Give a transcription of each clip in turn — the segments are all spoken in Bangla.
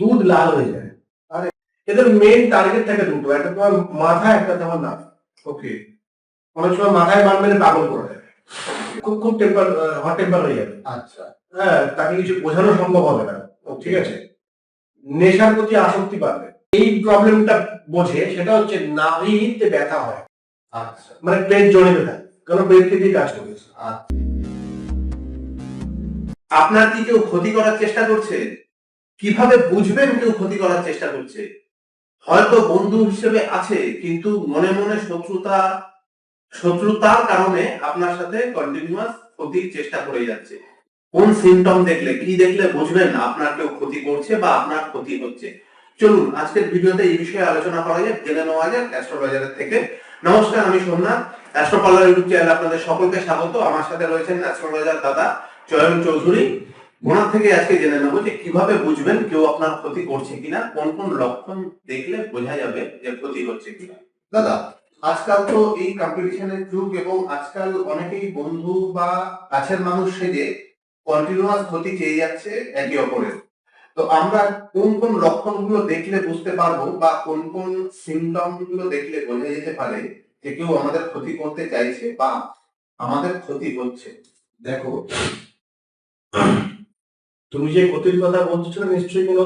দুধ লাল হয়ে যায়। আর এদের মেন টার্গেট থাকে দুটো। একটা তোমার মাথা একটা তোমার নাক। ওকে অনেক সময় মাথায় বান মেরে পাগল করে দেবে খুব খুব টেম্পার হট টেম্পার হয়ে যাবে। আচ্ছা। হ্যাঁ তাকে কিছু বোঝানো সম্ভব হবে না। ঠিক আছে? নেশার প্রতি আসক্তি বাড়বে। এই প্রবলেমটা বোঝে সেটা হচ্ছে নাভিতে ব্যথা হয়। আচ্ছা। মানে পেট জড়ে ব্যথা কারণ পেট থেকে কাজ করেছে। আচ্ছা। আপনার কি কেউ ক্ষতি করার চেষ্টা করছে? কীভাবে বুঝবেন কেউ ক্ষতি করার চেষ্টা করছে? হয়তো বন্ধু হিসেবে আছে, কিন্তু মনে মনে শত্রুতা, শত্রুতার কারণে আপনার সাথে কন্টিনিউয়াস ক্ষতির চেষ্টা করে যাচ্ছে। কোন সিমটম দেখলে, কি দেখলে বুঝবেন আপনার কেউ ক্ষতি করছে বা আপনার ক্ষতি হচ্ছে। চলুন, আজকের ভিডিওতে এই বিষয়ে আলোচনা করা যাক, জেনে নেওয়া যাক অ্যাস্ট্রোলজারের থেকে। নমস্কার, আমি সোমনাথ অ্যাস্ট্রোপার্লার ইউটিউব চ্যানেলে আপনাদের সকলকে স্বাগত। আমার সাথে রয়েছেন অ্যাস্ট্রোলজার দাদা চয়ন চৌধুরী, ওনার থেকে আজকে জেনে নেব যে কীভাবে বুঝবেন কেউ আপনার ক্ষতি করছে কিনা, কোন কোন লক্ষণ দেখলে বোঝা যাবে যে ক্ষতি হচ্ছে কিনা। দাদা, আজকাল তো এই কম্পিটিশনের যুগ এবং আজকাল অনেকেই বন্ধু বা কাছের মানুষ সেজে কন্টিনিউয়াস ক্ষতি চেয়ে যাচ্ছে একে অপরের। তো আমরা কোন কোন লক্ষণগুলো দেখলে বুঝতে পারব বা কোন কোন সিমটমগুলো দেখলে বোঝা যেতে পারে যে কেউ আমাদের ক্ষতি করতে চাইছে বা আমাদের ক্ষতি হচ্ছে? দেখো তুমি যে ক্ষতির কথা বলছো নিশ্চয়ই কোনো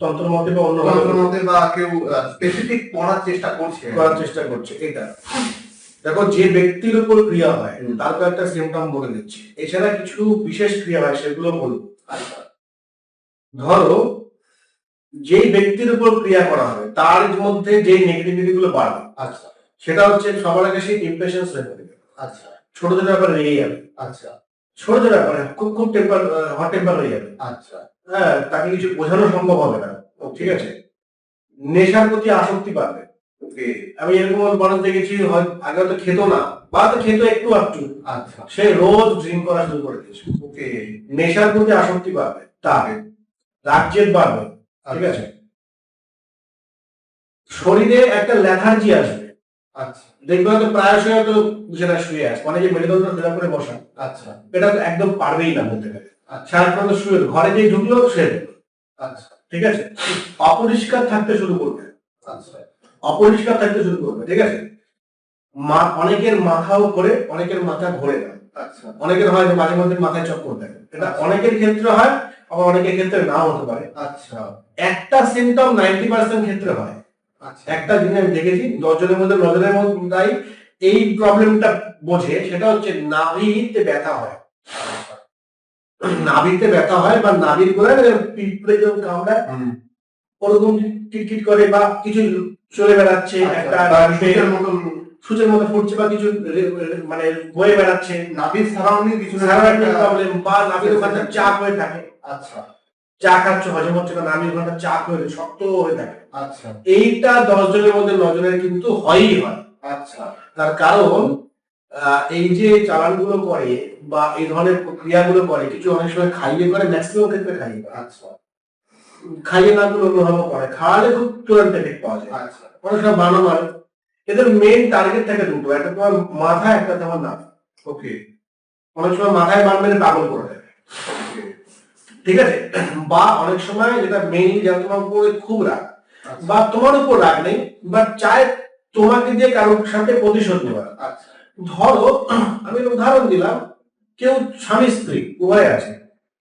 তন্ত্র মতে বা অন্য তন্ত্রের মধ্যে বা কেউ স্পেসিফিক পড়ার চেষ্টা করছে। করার চেষ্টা করছে এটা। দেখো যে ব্যক্তির উপর ক্রিয়া হয়। তার কয়েকটা সিমটম বলে দিচ্ছি। এছাড়া কিছু বিশেষ ক্রিয়া হয় সেগুলো বলব আচ্ছা ধরো যেই ব্যক্তির উপর ক্রিয়া করা হবে তার মধ্যে যে নেগেটিভিটি গুলো বাড়বে আচ্ছা। সেটা হচ্ছে সবার আগে সেই ইমপ্রেশন হয়ে আচ্ছা। ছোট ছোট ব্যাপারে রেগে যাবে আচ্ছা। ছোট ব্যাপারে খুব খুব টেম্পার হট টেম্পার হয়ে যাবে। আচ্ছা। হ্যাঁ তাকে কিছু বোঝানো সম্ভব হবে না। ঠিক আছে? নেশার প্রতি আসক্তি ওকে আমি এরকম মানুষ দেখেছি আগে হয়তো খেত না বা তো খেত একটু একটু আচ্ছা। সে রোজ ড্রিঙ্ক করা শুরু করে দিয়েছে। ওকে নেশার প্রতি আসক্তি বাড়বে। তার রাজ্যের বাড়বে। ঠিক আছে? শরীরে একটা লেথার্জি আসবে। আচ্ছা। দেখবে হয়তো প্রায়শই হয়তো সেটা শুয়ে আসে অনেকে মেরুদণ্ড সোজা করে বসা। আচ্ছা। এটা তো একদম পারবেই না বলতে গেলে। আচ্ছা। সারাক্ষণ শুয়ে ঘরে যেই ঢুকলো শুয়ে আচ্ছা। ঠিক আছে? অপরিষ্কার থাকতে শুরু করবে। আচ্ছা। অপরিষ্কার থাকতে শুরু করবে ঠিক আছে? মা অনেকের মাথাও ঘোরে অনেকের মাথা ঘোরে না। আচ্ছা। অনেকের হয় যে মাঝে মধ্যে মাথায় চক্কর দেয়। এটা অনেকের ক্ষেত্রে হয় আবার অনেকের ক্ষেত্রে নাও হতে পারে। আচ্ছা। একটা সিমটম নাইনটি পার্সেন্ট ক্ষেত্রে হয়। আচ্ছা একটা জিনিস আমি দেখেছি দশজনের মধ্যে নজনের মধ্যে এই প্রবলেমটা বোঝে সেটা হচ্ছে নাভিতে ব্যথা হয়। নাভিতে ব্যথা হয় বা নাভির গোড়ায় পিঁপড়ে যেরকম কামড়ায় ওরকম টিটকিট করে বা কিছু চলে বেড়াচ্ছে একটা নাভিতে সূচের মতো ফুটছে বা কিছু মানে বয়ে বেড়াচ্ছে নাভির সারাউন্ডিং কিছু প্রবলেম বা নাভির ওখানটা চাপ হয়ে থাকে। আচ্ছা। চা খাচ্ছ হজম হচ্ছে না নাভির ওখানটা চাপ হয়ে শক্ত হয়ে থাকে। আচ্ছা। এইটা দশ জনের মধ্যে নজনের কিন্তু হয়ই হয়। আচ্ছা। তার কারণ এই যে চালানগুলো করে বা এই ধরনের ক্রিয়াগুলো করে কিছু অনেক সময় খাইয়ে করে ম্যাক্সিমাম ক্ষেত্রে খাইয়ে আচ্ছা। খাইয়ে না করে অন্যভাবে করে। খাওয়ালে খুব তুরন্ত এফেক্ট পাওয়া যায়। আচ্ছা। অনেক সময় বানানো মারে এদের মেন টার্গেট থাকে দুটো। একটা তোমার মাথা একটা তোমার নাক। ওকে অনেক সময় মাথায় বান মেরে পাগল করে দেয়। ঠিক আছে? বা অনেক সময় যেটা মেইনলি যেটা তোমার উপরে খুব রাগ আচ্ছা। বা তোমার উপর রাগ নেই বা চায় তোমাকে দিয়ে কারোর সাথে প্রতিশোধ নেওয়ার। আচ্ছা। ধরো আমি উদাহরণ দিলাম কেউ স্বামী স্ত্রী উভয় আছে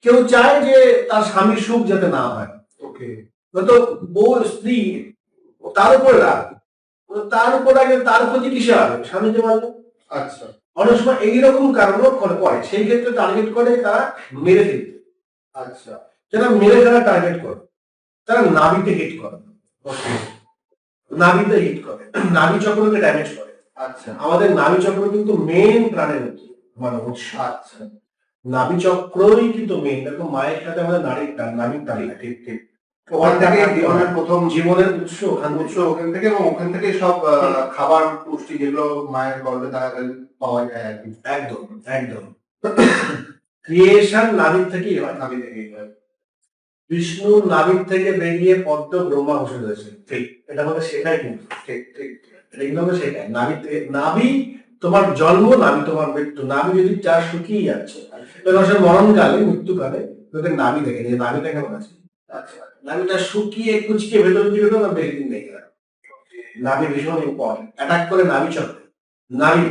কেউ চায় যে তার স্বামী সুখ যাতে না হয়। ওকে। হয়তো বউ স্ত্রী তার উপর রাগ তার উপর আগে তার প্রতি কিসে হবে? স্বামী যে মানলো আচ্ছা। অনেক সময় এইরকম কারণও করে করে সেই ক্ষেত্রে টার্গেট করে তারা মেরে ফেলতে আচ্ছা যারা মেরে ফেলা টার্গেট করে তারা নাভিতে হিট করে। নাভিতে হিট করে। নাভি চক্রকে ড্যামেজ করে। আচ্ছা। আমাদের নাভি চক্র কিন্তু মেন প্রাণের মানে উৎস। আচ্ছা। নাভি চক্রই কিন্তু মেন দেখো মায়ের সাথে আমাদের নারীর নাভির টান ঠিক ঠিক। ওখান থেকে জীবনের প্রথম জীবনের উৎস ওখান উৎস ওখান থেকে এবং ওখান থেকে সব খাবার পুষ্টি যেগুলো মায়ের গর্ভে পাওয়া যায় আর কি। একদম একদম। ক্রিয়েশন নাভির থেকেই হয় আমি দেখি হয়। বিষ্ণু নাভির থেকে বেরিয়ে পদ্ম ব্রহ্মা বসে রয়েছে ঠিক, এটা আমাদের সেটাই কিন্তু। ঠিক ঠিক, এটা কিন্তু শেখায়। নাভি নাভি তোমার জন্ম নাভি তোমার মৃত্যু। নাভি যদি চার শুকিয়ে যাচ্ছে সে মরণকালে, মৃত্যুকালে তোদের নাভি দেখে যে নাভিটা কেমন আছে? আচ্ছা নাভিটা শুকিয়ে, কুচকে ভেতর দিকে তো না বেশি দিন নেই নাভি ভীষণ ইম্পর্টেন্ট অ্যাটাক করে নাভি চলে। নাভি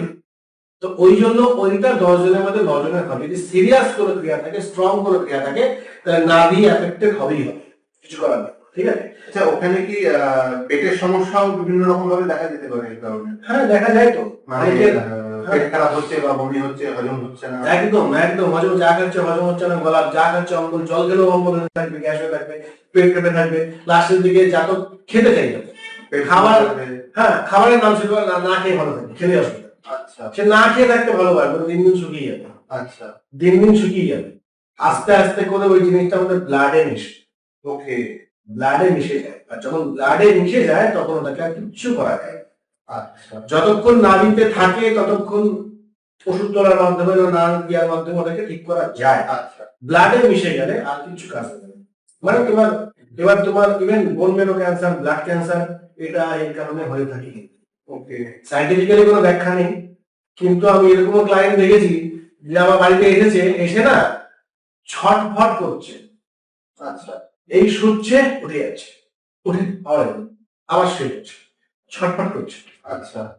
তো ওই জন্য ওইটা দশ জনের মধ্যে জনের হবে যদি সিরিয়াস কোনো ক্রিয়া থাকে স্ট্রং কোনো ক্রিয়া থাকে তাহলে নাভি অ্যাফেক্টেড হবেই হবে। কিছু করার নেই। ঠিক আছে? আচ্ছা ওখানে কি আহ, পেটের সমস্যাও বিভিন্ন রকম ভাবে দেখা যেতে পারে এই কারণে? হ্যাঁ দেখা যায় তো। মানে পেট খারাপ হচ্ছে বা বমি হচ্ছে হজম হচ্ছে না। একদম একদম। হজম যা খাচ্ছে হজম হচ্ছে না। যা খাচ্ছে অম্বল জল খেলেও অম্বল থাকবে গ্যাস হয়ে থাকবে পেট কেটে থাকবে। লাস্টের দিকে যা তো খেতে চাই না। খাবার- হ্যাঁ খাবারের নাম ছিল না না খেয়ে ভালো থাকবে খেলে অসুবিধা। আচ্ছা। সে না খেয়ে থাকতে দিন দিন শুকিয়ে যাবে। আচ্ছা। দিন দিন শুকিয়ে যাবে। আস্তে আস্তে করে ওই জিনিসটা আমাদের ব্লাডে মিশে। ওকে। ব্লাডে মিশে যায়। আর যখন ব্লাডে মিশে যায় তখন ওটাকে আর কিচ্ছু করা যায় আচ্ছা। যতক্ষণ নাভিতে থাকে ততক্ষণ ওষুধ তোলার মাধ্যমে নানান ক্রিয়ার মাধ্যমে ওটাকে ঠিক করা যায়। আচ্ছা। ব্লাডে মিশে গেলে আর কিছু কাজ মানে তোমার এবার তোমার ইভেন বোন মেরো ক্যান্সার ব্লাড ক্যান্সার এটা এই কারণে হয়ে থাকে ওকে সাইন্টিফিক্যালি কোনো ব্যাখ্যা নেই। কিন্তু আমি এরকম ক্লায়েন্ট দেখেছি, যে আমার বাড়িতে এসেছে, এসে না ছটফট করছে। আচ্ছা এই শুচ্ছে, উঠে যাচ্ছে। উঠে এলো। আবার শুয়ে যাচ্ছে ছটফট করছে। আচ্ছা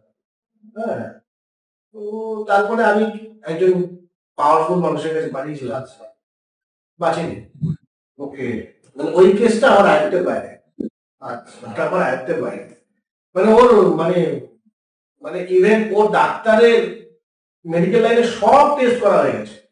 হ্যাঁ। তো তারপরে আমি একজন পাওয়ারফুল মানুষের কাছে পাঠিয়েছিলাম। আচ্ছা বাঁচেনি। ওকে মানে ওই কেসটা আমার আয়ত্তের বাইরে। আচ্ছা আমার আয়ত্তের বাইরে। মানে ওর মানে মানে ইভেন ওর ডাক্তারের মেডিকেল লাইনে সব টেস্ট করা হয়ে গেছে।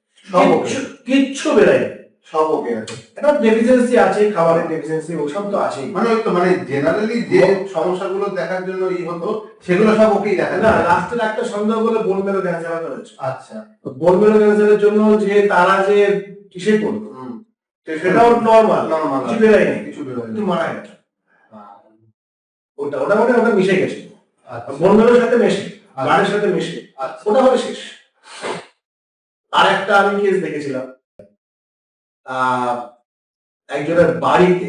কিচ্ছু- বেরোয়নি। সব ওকে আছে। এটা ডেফিসিয়েন্সি আছে খাবারের ডেফিসিয়েন্সি ওসব তো আছেই। মানে ওই তো মানে জেনারেলি যে সমস্যাগুলো দেখার জন্য ই হতো সেগুলো সব ওকেই দেখা না লাস্টের একটা সন্দেহ করে বোন মেরো ক্যান্সার হয়েছে। আচ্ছা। বোন মেরো ক্যান্সারের জন্য যে তারা যে কিসে হুম। সেটাও নর্মাল নর্মাল কিছু বেরোয়নি। কিছু বেরোয় কিন্তু মারা গেছে। ওটা ওটা মানে ওটা মিশে গেছে। আচ্ছা। বোন সাথে মেশে ব্লাডের সাথে মেশে আচ্ছা ওটা হবে শেষ। আর একটা আমি কেস দেখেছিলাম। একজনের বাড়িতে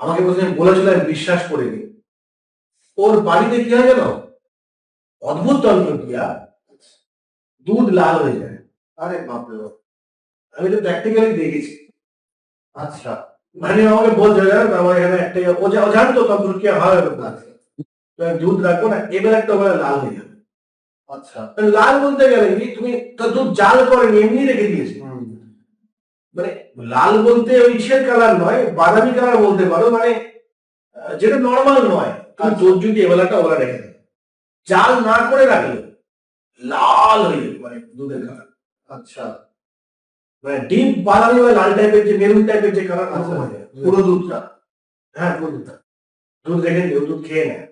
আমাকে প্রথমে বলেছিল আমি বিশ্বাস করিনি। ওর বাড়িতে কি হয় জানো? অদ্ভুত তন্ত্রক্রিয়া দুধ লাল হয়ে যায়। আরে বাপরে বাপ। আমি তো প্র্যাকটিক্যালি দেখেছি। আচ্ছা। মানে আমাকে বলছে আমার এখানে একটা ও জা- ও জানতো তন্ত্রক্রিয়া হয় ওরকম। আচ্ছা তো আমি দুধ রাখব না এবার একটা ওখানে লাল হয়ে যাবে। আচ্ছা। লাল বলতে গেলে কি তুমি তো দুধ জাল করেনি এমনি রেখে দিয়েছি। মানে লাল বলতে ওই ইসের কালার নয় বাদামি কালার বলতে পারো মানে যেটা নর্মাল নয়। তুমি আচ্ছা। দুধ যদি এবেলাটা ওরা রেখে দেবে জাল না করে রাখলে লাল হয়ে মানে দুধের কালার। আচ্ছা। ডিপ বাদামি বা লাল টাইপের যে মেরুন টাইপের যে কালার আছে পুরো দুধটা। হ্যাঁ পুরো দুধটা। দুধ রেখে দিও দুধ খেয়ে নেয়।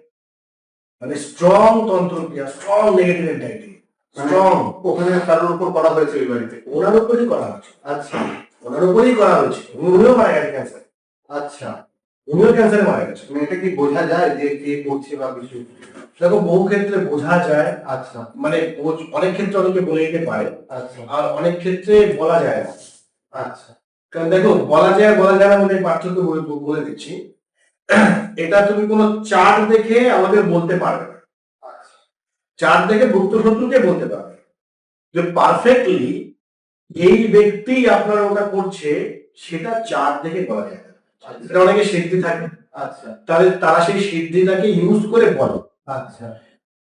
মানে স্ট্রং তন্ত্রক্রিয়া স্ট্রং নেগেটিভ এন্টাইটি স্ট্রং ওখানে কারোর উপর করা হয়েছে ওই বাড়িতে? ওনার উপরই করা হয়েছে। আচ্ছা। ওনার উপরই করা হয়েছে। উনি- উনিও মারা গেছে ক্যান্সার আচ্ছা। উনিও ক্যান্সারে মারা গেছে। মানে এটা কি বোঝা যায় যে কে করছে বা কিছু? দেখো বহু ক্ষেত্রে বোঝা যায় আচ্ছা মানে অনেক ক্ষেত্রে অনেকে বলে দিতে পারে আচ্ছা। আর অনেক ক্ষেত্রে বলা যায় না। আচ্ছা কারণ দেখো বলা যায় বলা যায় না মধ্যে পার্থক্য বলে দিচ্ছি। এটা তুমি কোনো চার্ট দেখে আমাদের বলতে পারবে না। চার্ট দেখে ভুক্ত শত্রুকে বলতে পারবে যে পারফেক্টলি এই ব্যক্তি আপনার ওটা করছে সেটা চার্ট দেখে বলা যায় না। এটা অনেকে সিদ্ধি থাকে। আচ্ছা। তাহলে তারা সেই সিদ্ধিটাকে ইউজ করে বলে। আচ্ছা।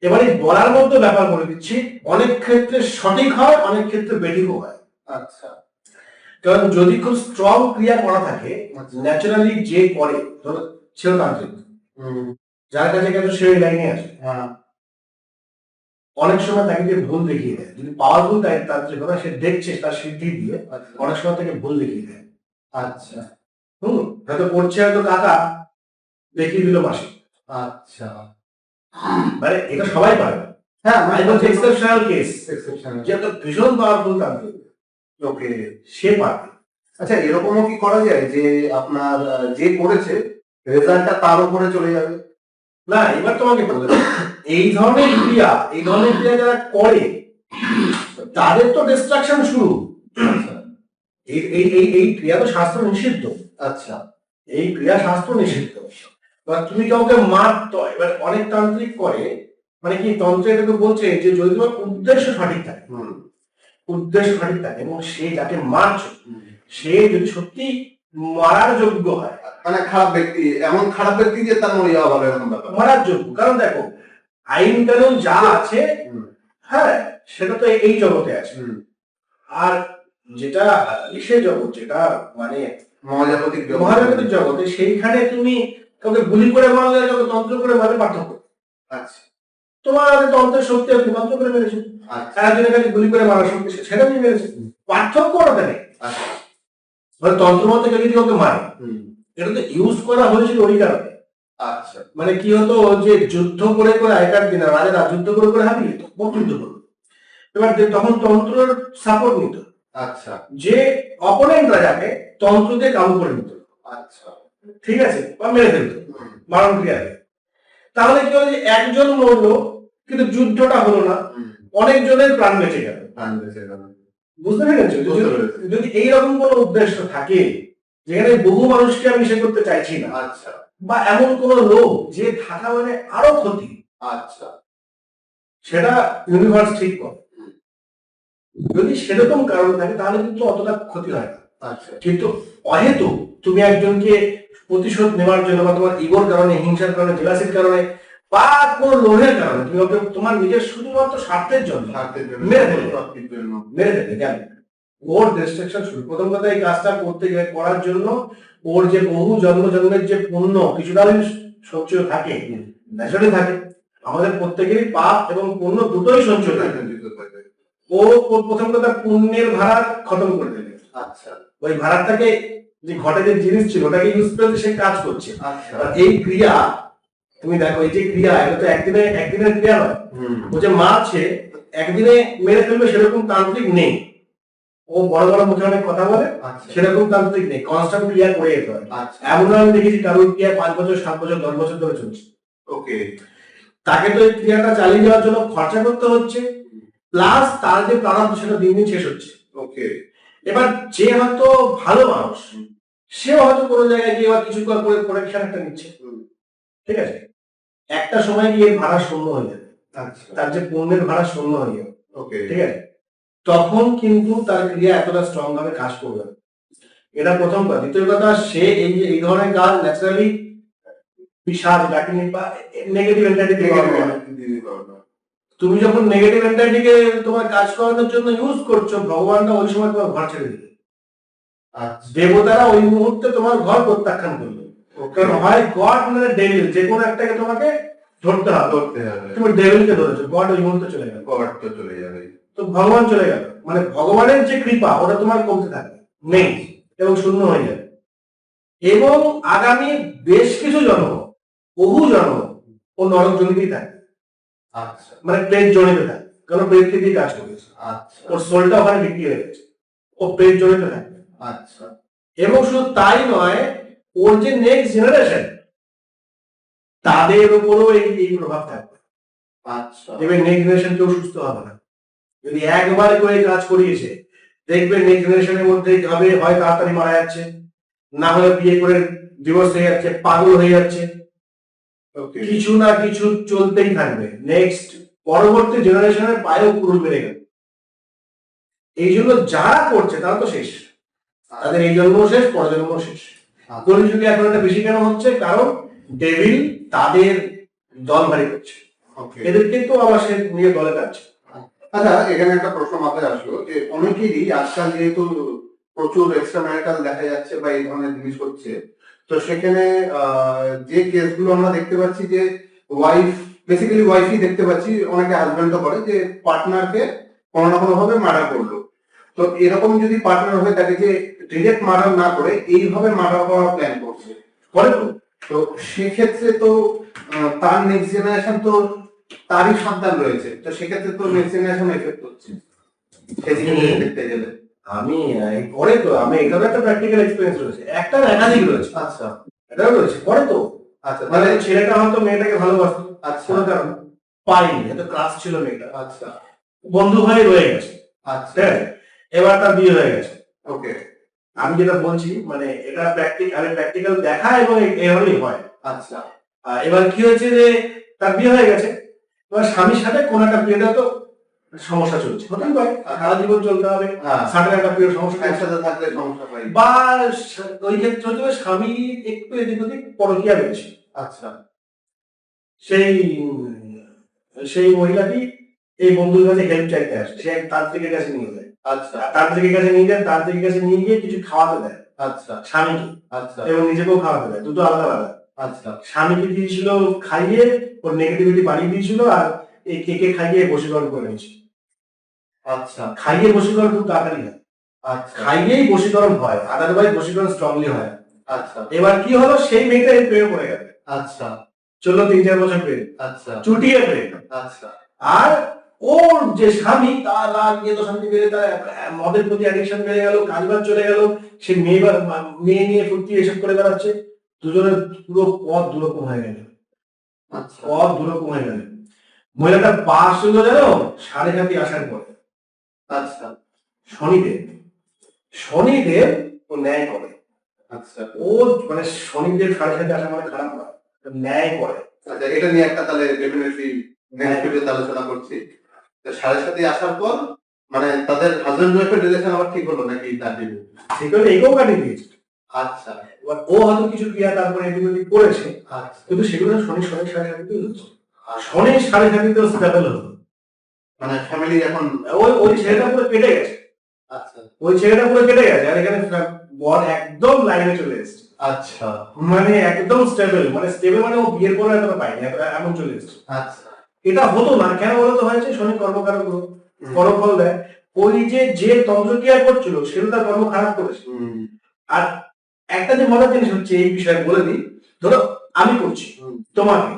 এবারে বলার মধ্যে ব্যাপার বলে দিচ্ছি অনেক ক্ষেত্রে সঠিক হয় অনেক ক্ষেত্রে বেঠিকও হয়। আচ্ছা। কারণ যদি খুব স্ট্রং ক্রিয়া করা থাকে আচ্ছা। ন্যাচারালি যে করে ধরো সেও তান্ত্রিক যার কাছে গেছে সেই লাইনে আছে। হ্যাঁ। অনেক সময় তাকে দিয়ে ভুল দেখিয়ে দেয়। যদি পাওয়ারফুল তান্ত্রিক হয় সে দেখছে তার সিদ্ধি দিয়ে আচ্ছা। অনেক সময় তাকে ভুল দেখিয়ে দেয়। আচ্ছা। হয়তো করছে হয়তো কাকা দেখিয়ে দিল মাসি। আচ্ছা। মানে এটা সবাই পারে। হ্যাঁ আই বলছি এক্সেপশনাল কেস যে একটা ভীষণ পাওয়ারফুল তান্ত্রিক ওকে সে পারবে। আচ্ছা এরকমও কি করা যায় যে আপনার যে করেছে রেজাল্টটা তার উপরে চলে যাবে? না এবার তোমাকে বলে এই ধরনের ক্রিয়া এই ধরনের ক্রিয়া যারা করে তাদের তো ডিস্ট্রাকশন শুরু। আচ্ছা। এই এই ক্রিয়া তো শাস্ত্র নিষিদ্ধ। আচ্ছা। এই ক্রিয়া শাস্ত্র নিষিদ্ধ। এবার তুমি কাউকে মারত? এবার অনেক তান্ত্রিক করে মানে কি তন্ত্রে এটাকে বলছে যে যদি তোমার উদ্দেশ্য সঠিক থাকে উদ্দেশ্য সঠিক থাকে এবং সে যাকে মারছো সে যদি সত্যি মারার যোগ্য হয় মানে খারাপ ব্যক্তি এমন খারাপ ব্যক্তি যে তার মরে যাওয়া ভালো এরকম ব্যাপার। মারার যোগ্য। কারণ দেখো আইন কানুন যা আছে হ্যাঁ সেটা তো এই জগতে আছে। আর যেটা ইসে জগৎ যেটা মানে মহাজাগতিক। মহাজাগতিক জগতে সেইখানে তুমি কাউকে গুলি করে মারলে কাউকে তন্ত্র করে মারলে পার্থক্য। আচ্ছা। তোমার তন্ত্রের শক্তি আছে তন্ত্র করে মেরেছো। আচ্ছা। একজনের কাছে গুলি করে মারার শক্তি সেটা তুমি মেরেছো। পার্থক্য ওটা নেই। আচ্ছা। মানে তন্ত্র মতে কেউ যদি কাউকে মারে এটা তো ইউজ করা হয়েছিল ওই কারণে। আচ্ছা। মানে কি হতো যে যুদ্ধ করে করে আগেকার দিনে রাজারা যুদ্ধ করে করে হারিয়ে যেত যুদ্ধ করতো এবার তখন তন্ত্রের সাপোর্ট নিত। আচ্ছা। যে অপোনেন্টরা যাকে তন্ত্র দিয়ে কাবু করে নিত আচ্ছা। ঠিক আছে? বা মেরে ফেলতো মারণ ক্রিয়াতে তাহলে কি হলো যে একজন মরলো কিন্তু যুদ্ধটা হলো না। অনেকজনের প্রাণ বেঁচে গেল। প্রাণ বেঁচে গেল। বুঝতে পেরেছ? যদি- এইরকম কোনো উদ্দেশ্য থাকে যেখানে বহু মানুষকে আমি সে করতে চাইছি না আচ্ছা। বা এমন কোন লোক যে থাকা মানে আরও ক্ষতি আচ্ছা। সেটা ইউনিভার্স ঠিক করে। যদি সেরকম কারণ থাকে তাহলে কিন্তু অতটা ক্ষতি হয় না। কিন্তু অহেতু তুমি একজনকে প্রতিশোধ নেওয়ার জন্য বা তোমার ইগোর কারণে হিংসার কারণে জেলাসির কারণে বা কোনো লোভের কারণে তুমি ওকে তোমার নিজের শুধুমাত্র স্বার্থের জন্য স্বার্থের জন্য মেরে ফেলবে। মেরে ফেলে কেন? ওর শুরু। প্রথম কথা এই কাজটা করতে গিয়ে করার জন্য ওর যে বহু জন্ম জন্মের যে পুণ্য কিছুটা সঞ্চয় থাকে ন্যাচারালি থাকে। আমাদের প্রত্যেকেরই পাপ এবং পুণ্য দুটোই সঞ্চয় থাকে। ও প্রথম কথা পুণ্যের ভাড়া খতম করে দেবে। আচ্ছা। ওই ভাড়াটাকে যে ঘটে যে জিনিস ছিল ওটাকে ইউজ করে সে কাজ করছে। আচ্ছা। আর এই ক্রিয়া তুমি দেখো এই যে ক্রিয়া এটা তো একদিনে একদিনের ক্রিয়া নয়। ও যে মারছে একদিনে মেরে ফেলবে সেরকম তান্ত্রিক নেই। ও বড় বড় মুখে অনেক কথা বলে আচ্ছা। সেরকম তান্ত্রিক নেই। কনস্ট্যান্ট ক্রিয়া করে যেতে হয়। আচ্ছা। এমন আমি দেখেছি কারোর ক্রিয়া পাঁচ বছর সাত বছর দশ বছর ধরে চলছে। ওকে। তাকে তো এই ক্রিয়াটা চালিয়ে যাওয়ার জন্য খরচা করতে হচ্ছে। প্লাস তার যে প্রারব্ধ সেটা দিন দিন শেষ হচ্ছে। ওকে। এবার যে হয়তো ভালো মানুষ সে হয়তো কোনো জায়গায় গিয়ে বা কিছু করে প্রোটেকশন একটা নিচ্ছে। ঠিক আছে? একটা সময় গিয়ে ভাড়া শূন্য হয়ে যাবে। আচ্ছা। তার যে পণ্যের ভাড়া শূন্য হয়ে যাবে। ওকে। ঠিক আছে? তখন কিন্তু তার ক্রিয়া এতটা স্ট্রং ভাবে কাজ করবে এটা প্রথম কথা। দ্বিতীয় কথা সে এই যে এই ধরনের কাজ ন্যাচারালি পিসাজ ডাকিনি বা নেগেটিভ এন্টাইটি তুমি যখন নেগেটিভ এন্টাইটিকে তোমার কাজ করানোর জন্য ইউজ করছ ভগবানটা ওই সময় তোমার ঘর ছেড়ে দিবে। আচ্ছা। দেবতারা ওই মুহূর্তে তোমার ঘর প্রত্যাখ্যান করবে। কারণ হয় গড মানে ডেভিল যে কোনো একটাকে তোমাকে ধরতে হবে। ধরতে হবে। তুমি ডেভিলকে ধরেছো গড ওই মুহূর্তে চলে গেল। কভার তো চলে যাবে তো ভগবান চলে গেল। মানে ভগবানের যে কৃপা ওটা তোমার কমতে থাকবে। নেই এবং শূন্য হয়ে যাবে। এবং আগামী বেশ কিছু জন্ম বহু জন্ম ও নরক জনিতেই থাকবে। আচ্ছা। মানে প্রেত জনিতে থাকবে কারণ প্রেতকে দিয়ে কাজ করেছে আচ্ছা। ওর সোলটা ওখানে বিক্রি হয়ে গেছে। ও প্রেত জনিতে থাকবে। আচ্ছা। এবং শুধু তাই নয় ওর যে নেক্সট জেনারেশন তাদের উপরও এই এই প্রভাব থাকবে। আচ্ছা। দেখবে নেক্সট জেনারেশন কেউ সুস্থ হবে না। যদি একবার করে কাজ করিয়েছে দেখবে নেক্সট জেনারেশনের মধ্যে হবে হয় তাড়াতাড়ি মারা যাচ্ছে না হলে বিয়ে করে ডিভোর্স হয়ে যাচ্ছে পাগল হয়ে যাচ্ছে। কিছু না কিছু চলতেই থাকবে। নেক্সট পরবর্তী জেনারেশনের পায়েও কুরুল বেড়ে গেল। এই জন্য যারা করছে তারা তো শেষ। তাদের এই জন্ম শেষ পরের জন্ম শেষ। আচ্ছা। কলিযুগে এখন এটা বেশি কেন হচ্ছে? কারণ ডেভিল তাদের দল ভারী করছে। এদেরকে তো আবার সে নিয়ে দলে যাচ্ছে। আচ্ছা এখানে একটা প্রশ্ন মাথায় আসলো যে অনেকেরই আজকাল যেহেতু প্রচুর এক্সট্রা ম্যারিটাল দেখা যাচ্ছে বা এই ধরনের জিনিস হচ্ছে তো সেখানে যে কেসগুলো আমরা দেখতে পাচ্ছি যে ওয়াইফ বেসিক্যালি ওয়াইফই দেখতে পাচ্ছি অনেকে হাজবেন্ডও করে যে পার্টনারকে কোনো না কোনো ভাবে মার্ডার করল। তো এরকম যদি পার্টনার হয়ে থাকে যে ডিরেক্ট মার্ডার না করে এইভাবে মার্ডার করার প্ল্যান করছে। করে তো? তো সেক্ষেত্রে তো তার নেক্সট জেনারেশন তো তারই সন্তান রয়েছে। তো সেক্ষেত্রে তো নেক্সট জেনারেশন এফেক্ট হচ্ছে। সেদিকে হুম। দেখতে গেলে। আমি তো আমি এটারও একটা প্র্যাকটিক্যাল এক্সপিরিয়েন্স রয়েছে। একটা একাধিক রয়েছে। আচ্ছা। এটাও রয়েছে করে তো। আচ্ছা মানে ছেলেটা হয়তো মেয়েটাকে ভালোবাসতো। আচ্ছা। কোনো কারণ পাইনি এত ক্লাস ছিল মেয়েটা। আচ্ছা। বন্ধু হয়ে রয়ে গেছে। আচ্ছা। ঠিক আছে? এবার তার বিয়ে হয়ে গেছে। ওকে। আমি যেটা বলছি মানে এটা প্র্যাকটিক আমি প্র্যাকটিক্যাল দেখা এবং এভাবেই হয়। আচ্ছা। এবার কি হয়েছে যে তার বিয়ে হয়ে গেছে। এবার স্বামীর সাথে কোন একটা বিয়েটা তো সমস্যা চলছে। হতেই পারে সারা জীবন চলতে হবে হ্যাঁ। সাঁটার একটা প্রিয় সমস্যা একসাথে থাকলে সমস্যা হয় বা ওই ক্ষেত্রে হতে স্বামী একটু এদিক ওদিক পরকিয়া আচ্ছা। সেই সেই মহিলাটি এই বন্ধুর কাছে হেল্প চাইতে আসে। সে এক তান্ত্রিকের কাছে নিয়ে যায়। আচ্ছা। তান্ত্রিকের কাছে নিয়ে যায় তান্ত্রিকের কাছে নিয়ে গিয়ে কিছু খাওয়াতে দেয়। আচ্ছা। স্বামীকে। আচ্ছা। এবং নিজেকেও খাওয়াতে দেয়। দুটো আলাদা আলাদা। আচ্ছা। স্বামীকে দিয়েছিল খাইয়ে ওর নেগেটিভিটি বাড়িয়ে দিয়েছিল আর এই কেকে খাইয়ে বশীকরণ করে নিয়েছিল। আচ্ছা খাইয়ে বশীকরণ খুব তাড়াতাড়ি হয়। আচ্ছা। খাইয়েই বশীকরণ হয় আদারওয়াইজ বশীকরণ স্ট্রংলি হয় আচ্ছা। এবার কি হলো? সেই মেয়েটা প্রেমে পড়ে গেল আচ্ছা। চলল তিন চার বছর প্রেম। আচ্ছা। চুটিয়ে প্রেম। আচ্ছা। আর ওর যে স্বামী তার রাগ নিয়ে তো শান্তি বেড়ে তার মদের প্রতি অ্যাডিকশন বেড়ে গেল কাজ বাজ চলে গেল সে মেয়েবার মেয়ে নিয়ে ফুর্তি এসব করে বেড়াচ্ছে। দুজনের পুরো পথ দুরকম হয়ে গেল আচ্ছা। পথ দুরকম হয়ে গেল মহিলাটা পাশ হলো জানো সাড়ে সাথে আসার পরে আচ্ছা শনিদেব। শনিদেব ও ন্যায় করে। আচ্ছা। ও মানে শনিদেব সাড়ে সাথে আসা মানে খারাপ না ন্যায় করে। আচ্ছা এটা নিয়ে একটা তাহলে ডেফিনেটলি নেক্সট ভিডিওতে আলোচনা করছি। সাড়ে সাথে আসার পর মানে তাদের হাজবেন্ড ওয়াইফের রিলেশন আবার ঠিক হলো নাকি তার দিবে সেগুলো এগোও কাটিয়ে দিয়েছে। আচ্ছা। এবার ও হয়তো কিছু ক্রিয়া তারপরে এদিক ওদিক করেছে আচ্ছা। কিন্তু সেগুলো শনি শনি সাড়ে সাথে হচ্ছে। শনি সাড়ে সাথে স্টেবল হলো। মানে ফ্যামিলি এখন ওই ওই ছেলেটা পুরো কেটে গেছে। আচ্ছা। ওই ছেলেটা পুরো কেটে গেছে আর এখানে বর একদম লাইনে চলে এসেছে। আচ্ছা। মানে একদম স্টেবল মানে স্টেবল মানে ও বিয়ের পরে এতটা পায়নি এমন চলে এসেছে। আচ্ছা। এটা হতো না কেন বলতো হয়েছে? শনি কর্মকারক গ্রহ। দেয়। ওই যে যে তন্ত্রক্রিয়া করছিল সেটা তার কর্ম খারাপ করেছে। আর একটা যে মজার জিনিস হচ্ছে এই বিষয়ে বলে দিই ধরো আমি করছি তোমাকে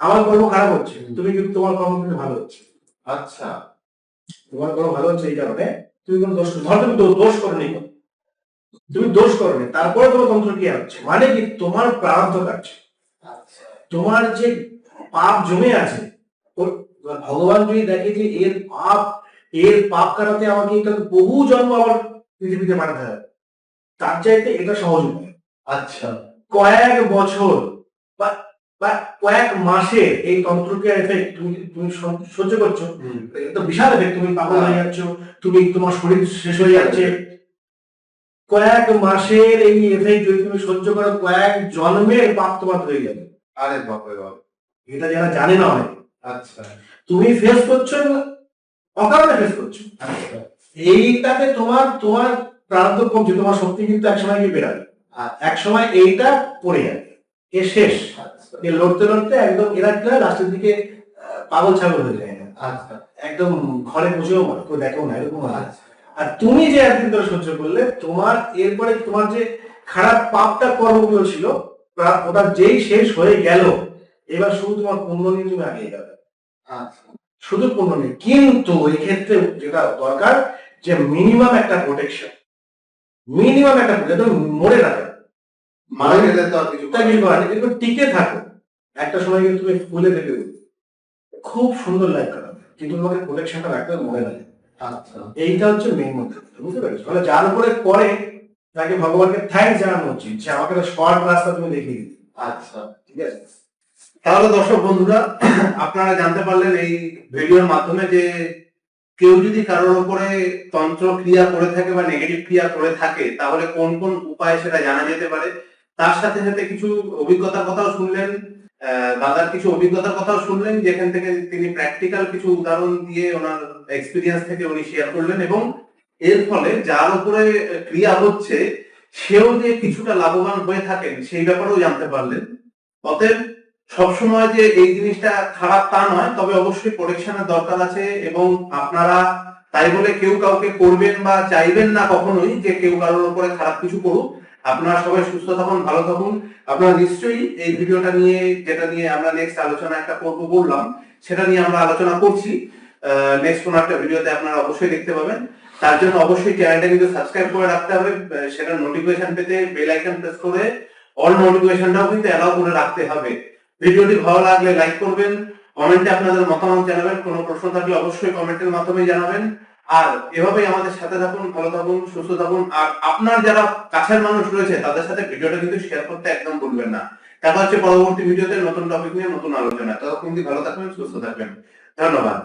আমার কর্ম খারাপ হচ্ছে তুমি কিন্তু তোমার কর্ম কিন্তু ভালো হচ্ছে। আচ্ছা। তোমার কর্ম ভালো হচ্ছে এই কারণে তুমি কোনো দোষ ধর তুমি দোষ করো নি তুমি দোষ করো নি তারপরে তোমার তন্ত্রক্রিয়া হচ্ছে মানে কি তোমার প্রারব্ধ কাটছে। আচ্ছা। তোমার যে পাপ জমে আছে ভগবান যদি দেখে যে এর পাপ এর পাপ কাটাতে আমাকে এটা বহু জন্ম আবার পৃথিবীতে পাঠাতে হবে তার চাইতে এটা সহজ উপায়। আচ্ছা। কয়েক বছর বা বা কয়েক মাসে এই তন্ত্রক্রিয়া এফেক্ট তুমি তুমি সহ্য- করছ। এটা তো বিশাল এফেক্ট তুমি পাগল হয়ে যাচ্ছ তুমি তোমার শরীর শেষ হয়ে যাচ্ছে। কয়েক মাসের এই এফেক্ট যদি তুমি সহ্য করো কয়েক জন্মের পাপ তোমার হয়ে যাবে। আরে বাপরে বাপ। এটা যারা জানে না হয়। আচ্ছা। তুমি ফেস করছ অকারণে ফেস করছ। আচ্ছা। এইটাতে তোমার তোমার প্রারব্ধ কমছে তোমার শক্তি কিন্তু একসময় গিয়ে বেরাবে আচ্ছা এক সময় এইটা পড়ে যাবে। এ শেষ। আচ্ছা। এ লড়তে লড়তে একদম এরা কি লাস্টের দিকে পাগল ছাগল হয়ে যায় না। আচ্ছা। একদম ঘরে বসেও মনে কেউ দেখো না এরকম আচ্ছা। আর তুমি যে একদিন ধরে সহ্য করলে তোমার এরপরে তোমার যে খারাপ পাপটা কর্মগুলো ছিল ওটা যেই শেষ হয়ে গেল এবার শুধু তোমার পনেরো দিন তুমি আগিয়ে যাবে। আচ্ছা। শুধু পনেরো দিন। কিন্তু এক্ষেত্রে যেটা দরকার যে মিনিমাম একটা প্রোটেকশন মিনিমাম একটা মরে যাও। মারা গেলে তো আর কিছু করার কিন্তু টিকে থাকো। একটা সময় কিন্তু তুমি থেকে উঠবে। খুব সুন্দর লাইফ কাটাবে। কিন্তু তোমাকে প্রোটেকশনটা রাখতে হবে মরে না আচ্ছা। এইটা হচ্ছে মেইন মধ্যে বুঝতে পেরেছ? তাহলে যার উপরে করে তাকে ভগবানকে থ্যাংক জানানো উচিত যে আমাকে একটা শর্ট রাস্তা তুমি দেখিয়ে দিতে। আচ্ছা। ঠিক আছে? তাহলে দর্শক বন্ধুরা আপনারা জানতে পারলেন এই ভিডিওর মাধ্যমে যে কেউ যদি কারোর উপরে তন্ত্র ক্রিয়া করে থাকে বা নেগেটিভ ক্রিয়া করে থাকে তাহলে কোন কোন উপায় সেটা জানা যেতে পারে? তার সাথে সাথে কিছু অভিজ্ঞতার কথাও শুনলেন দাদার কিছু অভিজ্ঞতার কথাও শুনলেন, যেখান থেকে তিনি প্র্যাকটিক্যাল কিছু উদাহরণ দিয়ে ওনার এক্সপিরিয়েন্স থেকে উনি শেয়ার করলেন এবং এর ফলে যার উপরে ক্রিয়া হচ্ছে, সেও যে কিছুটা লাভবান হয়ে থাকেন, সেই ব্যাপারেও জানতে পারলেন। অতএব সবসময় যে এই জিনিসটা খারাপ তা নয়, তবে অবশ্যই প্রোটেকশনের দরকার আছে এবং আপনারা তাই বলে কেউ কাউকে করবেন বা চাইবেন না কখনোই যে কেউ কারোর উপরে খারাপ কিছু করুক আপনারা সবাই সুস্থ থাকুন, ভালো থাকুন। আপনারা নিশ্চয়ই এই ভিডিওটা নিয়ে, যেটা নিয়ে আমরা নেক্সট আলোচনা একটা করব বললাম, সেটা নিয়ে আমরা আলোচনা করছি। নেক্সট কোন একটা ভিডিওতে আপনারা অবশ্যই দেখতে পাবেন। তার জন্য অবশ্যই চ্যানেলটা কিন্তু সাবস্ক্রাইব করে রাখতে হবে সেটার নোটিফিকেশন পেতে বেল আইকন প্রেস করে অল নোটিফিকেশনটাও কিন্তু অ্যালাউ করে রাখতে হবে। ভিডিওটি ভালো লাগলে লাইক করবেন কমেন্টে আপনাদের মতামত জানাবেন। কোনো প্রশ্ন থাকলে অবশ্যই কমেন্টের মাধ্যমে জানাবেন। আর এভাবেই আমাদের সাথে থাকুন, ভালো থাকুন, সুস্থ থাকুন। আর আপনার যারা কাছের মানুষ রয়েছে, তাদের সাথে ভিডিওটা কিন্তু শেয়ার করতে একদম ভুলবেন না। দেখা হচ্ছে পরবর্তী ভিডিওতে নতুন টপিক নিয়ে, নতুন আলোচনা ততক্ষণ ভালো থাকবেন, সুস্থ থাকবেন। ধন্যবাদ।